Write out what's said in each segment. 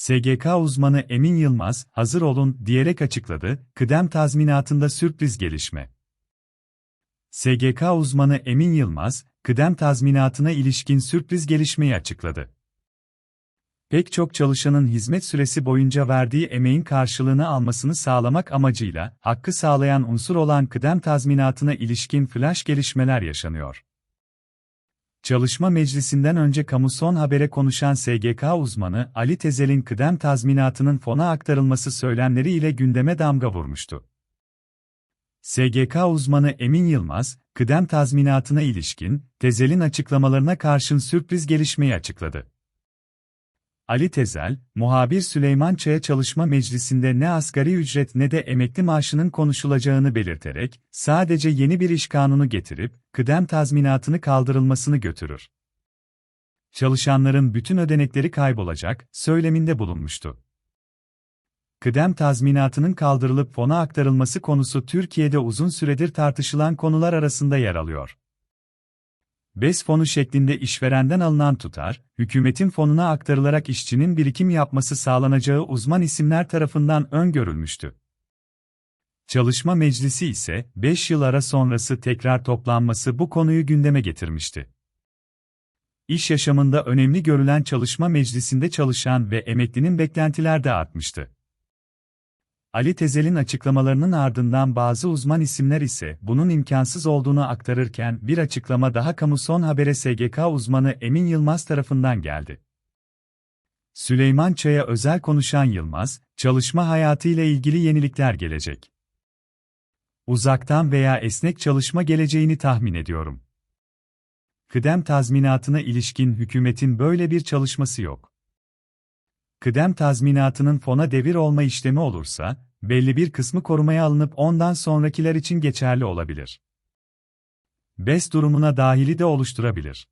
SGK uzmanı Emin Yılmaz, hazır olun diyerek açıkladı, kıdem tazminatında sürpriz gelişme. SGK uzmanı Emin Yılmaz, kıdem tazminatına ilişkin sürpriz gelişmeyi açıkladı. Pek çok çalışanın hizmet süresi boyunca verdiği emeğin karşılığını almasını sağlamak amacıyla, hakkı sağlayan unsur olan kıdem tazminatına ilişkin flash gelişmeler yaşanıyor. Çalışma meclisinden önce kamu son habere konuşan SGK uzmanı Ali Tezel'in kıdem tazminatının fona aktarılması söylemleriyle gündeme damga vurmuştu. SGK uzmanı Emin Yılmaz, kıdem tazminatına ilişkin, Tezel'in açıklamalarına karşın sürpriz gelişmeyi açıkladı. Ali Tezel, muhabir Süleyman Çaya Çalışma Meclisi'nde ne asgari ücret ne de emekli maaşının konuşulacağını belirterek, sadece yeni bir iş kanunu getirip, kıdem tazminatını kaldırılmasını götürür. Çalışanların bütün ödenekleri kaybolacak, söyleminde bulunmuştu. Kıdem tazminatının kaldırılıp fona aktarılması konusu Türkiye'de uzun süredir tartışılan konular arasında yer alıyor. BES fonu şeklinde işverenden alınan tutar, hükümetin fonuna aktarılarak işçinin birikim yapması sağlanacağı uzman isimler tarafından öngörülmüştü. Çalışma Meclisi ise 5 yıl ara sonrası tekrar toplanması bu konuyu gündeme getirmişti. İş yaşamında önemli görülen çalışma meclisinde çalışan ve emeklinin beklentiler de artmıştı. Ali Tezel'in açıklamalarının ardından bazı uzman isimler ise bunun imkansız olduğunu aktarırken bir açıklama daha kamu son habere SGK uzmanı Emin Yılmaz tarafından geldi. Süleyman Çay'a özel konuşan Yılmaz, çalışma hayatı ile ilgili yenilikler gelecek. Uzaktan veya esnek çalışma geleceğini tahmin ediyorum. Kıdem tazminatına ilişkin hükümetin böyle bir çalışması yok kıdem tazminatının fona devir olma işlemi olursa, belli bir kısmı korumaya alınıp ondan sonrakiler için geçerli olabilir. BES durumuna dahili de oluşturabilir.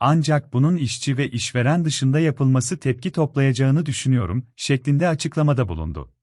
Ancak bunun işçi ve işveren dışında yapılması tepki toplayacağını düşünüyorum, şeklinde açıklamada bulundu.